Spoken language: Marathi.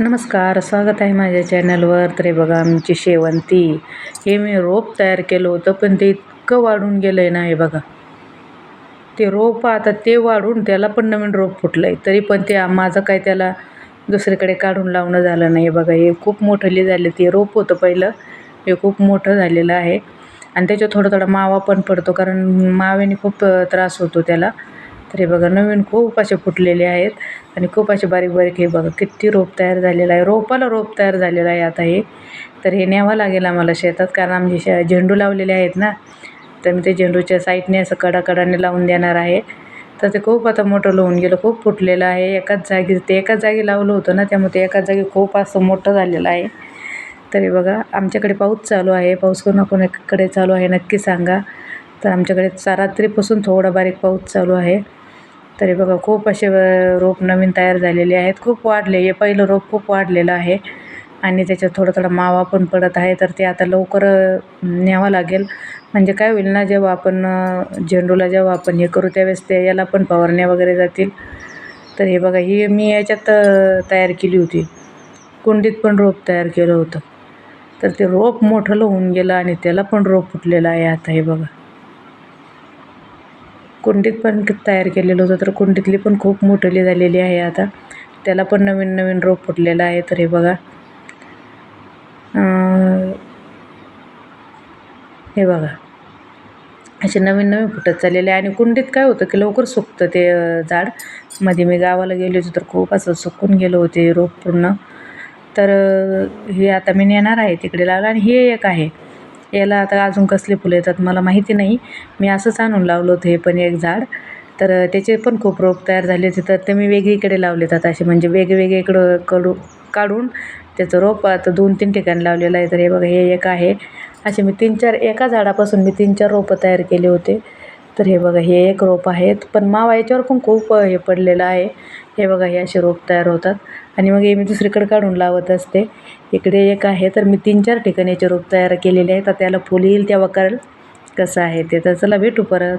नमस्कार स्वागत आहे माझ्या चॅनलवर. तर बघा आमची शेवंती. हे मी रोप तयार केलं होतं पण ते इतकं वाढून गेलं आहे ना हे बघा. ते रोप आता ते वाढून त्याला पण नवीन रोप फुटलं आहे तरी पण ते माझं काय त्याला दुसरीकडे काढून लावणं झालं नाही. बघा हे खूप मोठंली झाले. ते रोप होतं पहिलं. हे खूप मोठं झालेलं आहे. आणि त्याच्यात थोडा थोडा मावा पण पडतो कारण मावेने खूप त्रास होतो त्याला. तर हे बघा नवीन खूप असे फुटलेले आहेत. आणि खूप असे बारीक बारीक हे बघा किती रोप तयार झालेलं आहे. रोपाला रोप तयार झालेलं आहे आता हे. तर हे न्यावं लागेल आम्हाला शेतात कारण आमचे शे झेंडू लावलेले आहेत ना. तर मी ते झेंडूच्या साईडने असं कडाकडाने लावून देणार आहे. तर ते खूप आता मोठं लावून गेलं खूप फुटलेलं आहे. एकाच जागी ते एकाच जागी लावलं होतं ना त्यामुळे ते एकाच जागी खूप असं मोठं झालेलं आहे. तरी बघा आमच्याकडे पाऊस चालू आहे. पाऊस कोणाकोणाकडे चालू आहे नक्की सांगा. तर आमच्याकडे रात्रीपासून थोडा बारीक पाऊस चालू आहे. तरी बघा खूप असे रोप नवीन तयार झालेले आहेत. खूप वाढले. हे पहिलं रोप खूप वाढलेलं आहे. आणि त्याच्यात थोडा थोडा मावा पण पडत आहे. तर ते आता लवकर न्यावं लागेल. म्हणजे काय होईल ना जेव्हा आपण झेंडूला जेव्हा आपण हे करू त्यावेळेस ते याला पण फवारण्या वगैरे जातील. तर हे बघा ही मी याच्यात तयार केली होती. कुंडीत पण रोप तयार केलं होतं. तर ते रोप मोठं होऊन गेलं आणि त्याला पण रोप फुटलेलं आहे आता हे बघा. कुंडीत पण तयार केलेलं होतं तर कुंडीतली पण खूप मोठली झालेली आहे आता. त्याला पण नवीन नवीन रोप फुटलेलं आहे तर हे बघा. हे बघा. असे नवीन नवीन फुटत चाललेले आहे. आणि कुंडीत काय होतं की लवकर सुकतं ते झाड. मध्ये मी गावाला गेले होते तर खूप असं सुकून गेलं होते रोप पूर्ण. तर हे आता मी नेणार आहे तिकडे लावलं आणि हे एक आहे. याला आता अजून कसले फुलं येतात मला माहिती नाही. मी असंच आणून लावलं होतं हे पण एक झाड. तर त्याचे पण खूप रोप तयार झाले होते. तर ते मी वेगळीकडे लावले आहेत असे. म्हणजे वेगवेगळे इकडं कडू काढून त्याचं रोप आता दोन तीन ठिकाणी लावलेलं आहे. तर हे बघा हे एक आहे. असे मी तीन चार एका झाडापासून मी तीन चार रोपं तयार केले होते. तर हे बघा हे एक रोप आहेत. पण मावा याच्यावर पण खूप हे पडलेलं आहे. हे बघा हे असे रोप तयार होतात. आणि मग हे मी दुसरीकडे काढून लावत असते. इकडे एक आहे तर मी तीन चार ठिकाणी याचे रोप तयार केलेले आहेत. तर त्याला फुल येईल तेव्हा कळेल कसं आहे ते. तर चला भेटू परत.